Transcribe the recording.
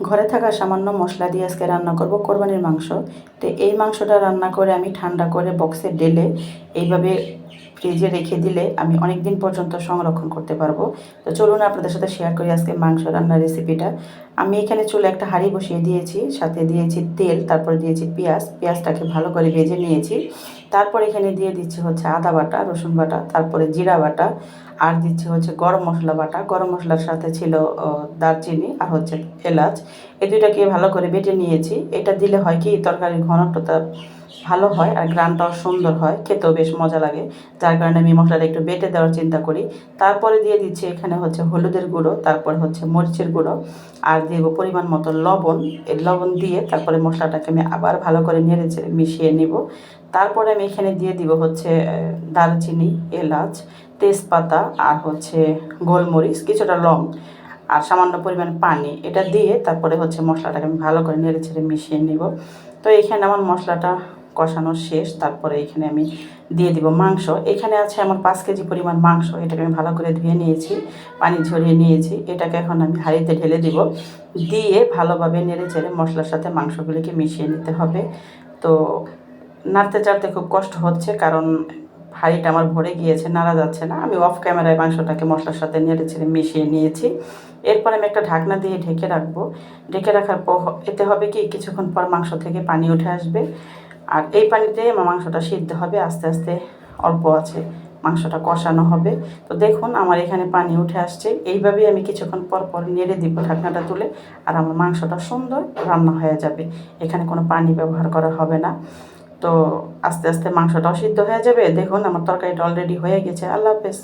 ঘরে থাকা সামান্য মশলা দিয়ে আজকে রান্না করব কোরবানির মাংস। তো এই মাংসটা রান্না করে আমি ঠান্ডা করে বক্সে ডেলে এইভাবে ফ্রিজে রেখে দিলে আমি অনেক দিন পর্যন্ত সংরক্ষণ করতে পারব। তো চলুন আপনাদের সাথে শেয়ার করি আজকে মাংস রান্নার রেসিপিটা আমি এখানে চুলে একটা হাঁড়ি বসিয়ে দিয়েছি, সাথে দিয়েছি তেল, তারপরে দিয়েছি পেঁয়াজ। পেঁয়াজটাকে ভালো করে ভেজে নিয়েছি। তারপর এখানে দিয়ে দিচ্ছি হচ্ছে আদা বাটা, রসুন বাটা, তারপরে জিরা বাটা, আর দিচ্ছি হচ্ছে গরম মশলা বাটা। গরম মশলার সাথে ছিল দারচিনি আর হচ্ছে এলাচ। এই দুইটাকে ভালো করে বেটে নিয়েছি। এটা দিলে হয় কি, তরকারির ঘনত্বটা ভালো হয় আর গ্রানটাও সুন্দর হয়, খেতেও বেশ মজা লাগে। যার কারণে আমি মশলাটা একটু বেটে দেওয়ার চিন্তা করি। তারপরে দিয়ে দিচ্ছি এখানে হচ্ছে হলুদের গুঁড়ো, তারপরে হচ্ছে মরিচের গুঁড়ো আর দিব পরিমাণ মতো লবণ। এই লবণ দিয়ে তারপরে মশলাটাকে আমি আবার ভালো করে নেড়ে মিশিয়ে নিব। তারপরে আমি এখানে দিয়ে দিব হচ্ছে দারচিনি, এলাচ, তেজপাতা আর হচ্ছে গোলমরিচ, কিছুটা লং আর সামান্য পরিমাণ পানি। এটা দিয়ে তারপরে হচ্ছে মশলাটাকে আমি ভালো করে নেড়ে ছেড়ে মিশিয়ে নিব। তো এখানে আমার মশলাটা কষানো শেষ, তারপরে এখানে আমি দিয়ে দিব মাংস। এখানে আছে আমার পাঁচ কেজি পরিমাণ মাংস, এটাকে আমি ভালো করে ধুয়ে নিয়েছি, পানি ঝরিয়ে নিয়েছি। এটাকে এখন আমি হাঁড়িতে ঢেলে দিব। দিয়ে ভালোভাবে নেড়ে চেড়ে মশলার সাথে মাংসগুলিকে মিশিয়ে নিতে হবে। তো নাড়তে চাড়তে খুব কষ্ট হচ্ছে, কারণ হাঁড়িটা আমার ভরে গিয়েছে, নাড়া যাচ্ছে না। আমি অফ ক্যামেরায় মাংসটাকে মশলার সাথে নেড়ে ছেড়ে মিশিয়ে নিয়েছি। এরপর আমি একটা ঢাকনা দিয়ে ঢেকে রাখব। ঢেকে রাখার পর এতে হবে কি, কিছুক্ষণ পর মাংস থেকে পানি উঠে আসবে। আর এই পানিতে আমার মাংসটা সিদ্ধ হবে, আস্তে আস্তে অল্প আছে মাংসটা কষানো হবে। তো দেখুন আমার এখানে পানি উঠে আসছে। এইভাবেই আমি কিছুক্ষণ পর পর নেড়ে দিব ঢাকনাটা তুলে আর আমার মাংসটা সুন্দর রান্না হয়ে যাবে। এখানে কোনো পানি ব্যবহার করা হবে না। তো আস্তে আস্তে মাংসটাও সিদ্ধ হয়ে যাবে। দেখুন আমার তরকারিটা অলরেডি হয়ে গেছে। আল্লাহ হাফেজ।